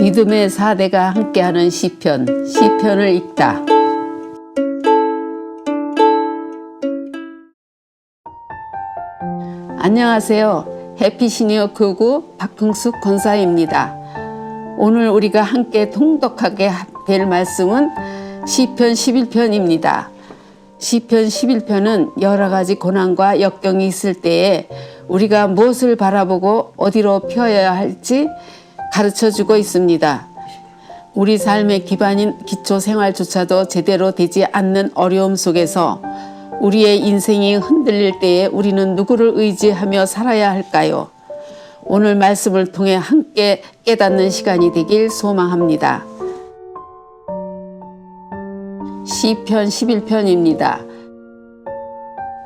믿음의 사대가 함께하는 시편, 시편을 읽다. 안녕하세요. 해피시니어 교구 박흥숙 권사입니다. 오늘 우리가 함께 통독하게 될 말씀은 시편 11편입니다. 시편 11편은 여러 가지 고난과 역경이 있을 때에 우리가 무엇을 바라보고 어디로 펴야 할지 가르쳐 주고 있습니다. 우리 삶의 기반인 기초 생활조차도 제대로 되지 않는 어려움 속에서 우리의 인생이 흔들릴 때에 우리는 누구를 의지하며 살아야 할까요? 오늘 말씀을 통해 함께 깨닫는 시간이 되길 소망합니다. 시편 11편입니다.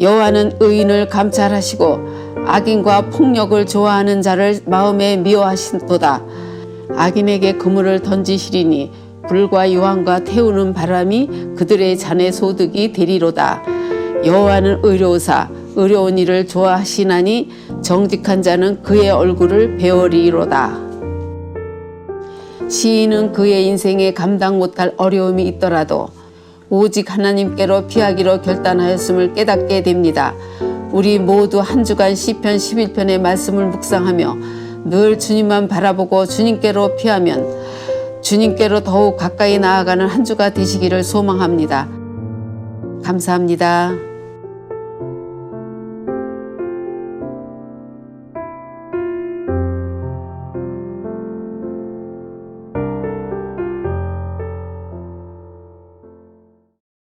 여호와는 의인을 감찰하시고 악인과 폭력을 좋아하는 자를 마음에 미워하신도다. 악인에게 그물을 던지시리니 불과 유황과 태우는 바람이 그들의 잔의 소득이 되리로다. 여호와는 의로우사 의로운 일을 좋아하시나니 정직한 자는 그의 얼굴을 배우리로다. 시인은 그의 인생에 감당 못할 어려움이 있더라도 오직 하나님께로 피하기로 결단하였음을 깨닫게 됩니다. 우리 모두 한 주간 시편 11편의 말씀을 묵상하며 늘 주님만 바라보고 주님께로 피하면 주님께로 더욱 가까이 나아가는 한 주가 되시기를 소망합니다. 감사합니다.